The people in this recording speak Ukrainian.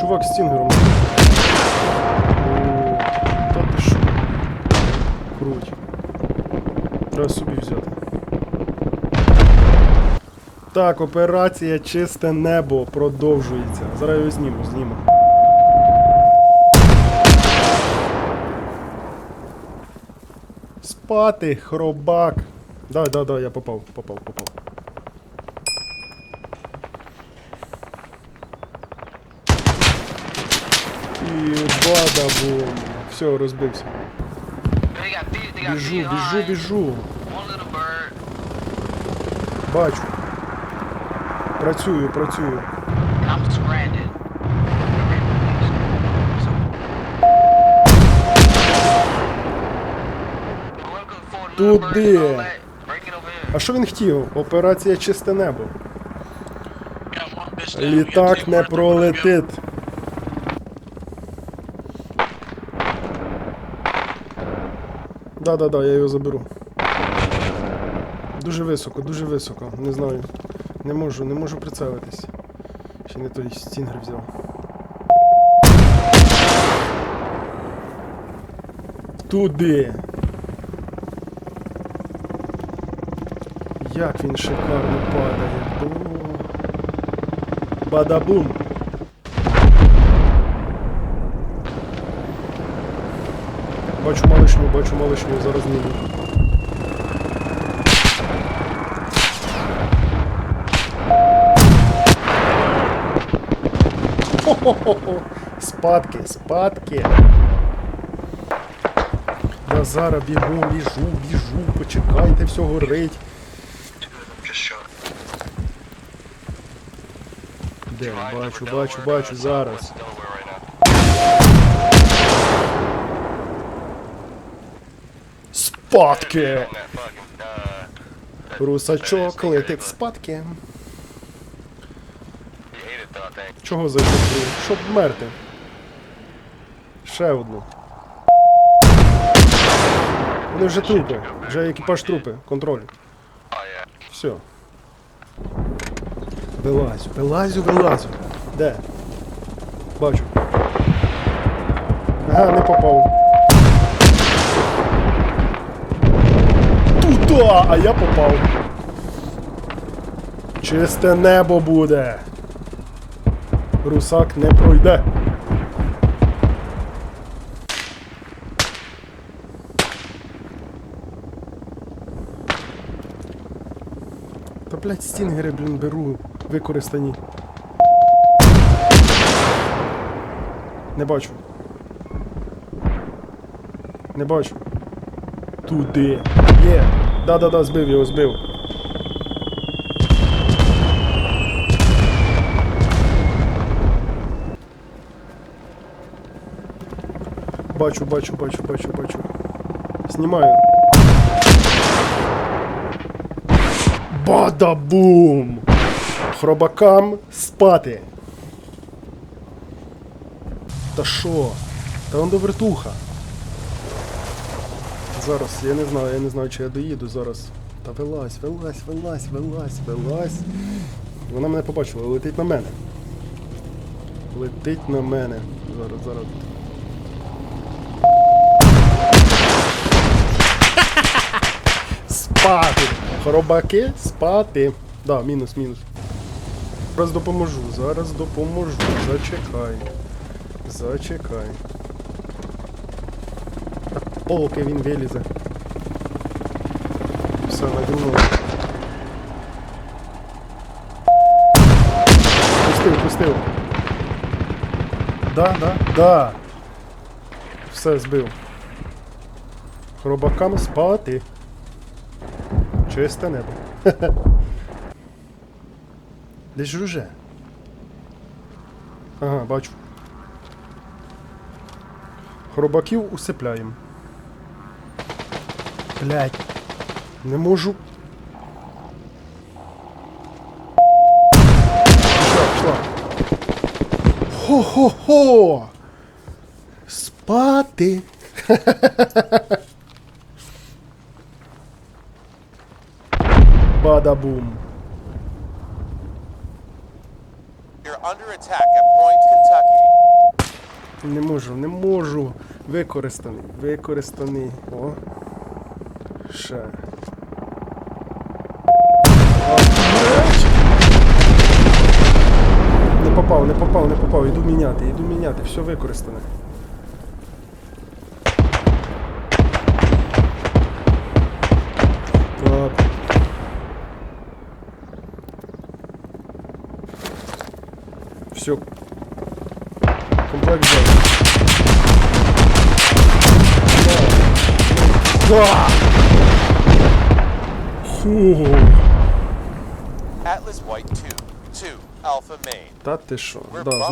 Чувак з стінгером. Та ти що? Круть. Треба собі взяти. Так, операція Чисте небо продовжується. Зараз його зніму, зніму. Спати, хробак. Да, да, да, я попав, попав, попав. Бадабум. Все, розбився. Біжу, біжу, біжу. Бачу. Працюю, працюю. Туди. А що він хотів? Операція Чисте небо. Літак не пролетить. Да-да-да, я його заберу. Дуже високо, дуже високо. Не знаю. Не можу, не можу прицелитись. Ще не той стінгер взяв. Туди. Як він шикарно падає. Бадабум. Бачу малишню, бачу малишню, зараз зніму. Хо-хо-хо-хо. Спадки, спадки. Я зараз бігу, біжу, біжу, почекайте, все горить. Де? Бачу, бачу, бачу, зараз. Спадки! That fucking, uh, that- Русачок летить спадки. Чого зайшов? Щоб вмерти. Ще одну. Вони вже трупи. Вже екіпаж трупи. Контроль. Все. Вилазю, вилазю, вилазю. Де? Бачу. Ага, не попав. Туда, а я попав. Чисте небо буде. Русак не пройде. Та блять стінгери, блін, беру використані. Не бачу. Не бачу. Туди. Є. Да-да-да, збив його, збив. Бачу, бачу, бачу, бачу, бачу. Знімаю. Бадабум! Хробакам спати. Та що? Та он до вертуха. Зараз, я не знаю, я не знаю, чи я доїду зараз. Та вилазь, вилазь, вилазь, вилазь, вилазь. Вона мене побачила, летить на мене. Летить на мене. Зараз, зараз. Спати! Хробаки, спати. Да, мінус, мінус. Зараз допоможу, зараз допоможу. Зачекай. Зачекай. Поки він вилізе. Все, наді. Пустив, пустив. Да, да, да. Все, збив. Хробакам спати. Чисте небо. Десь жуже. Ага, бачу. Хробаків усипляємо. Блять. Не можу. Хо-хо-хо! Спати. Бадабум. Не можу, не можу. Використаний, використаний. О. Ще. Не попав, не попав, не попав. Іду міняти, іду міняти, все використане. Так. Все. Комплект взяв. Да. Фу. Atlas White 2, 2, Alpha Main. Та ти що? We're Да, bumping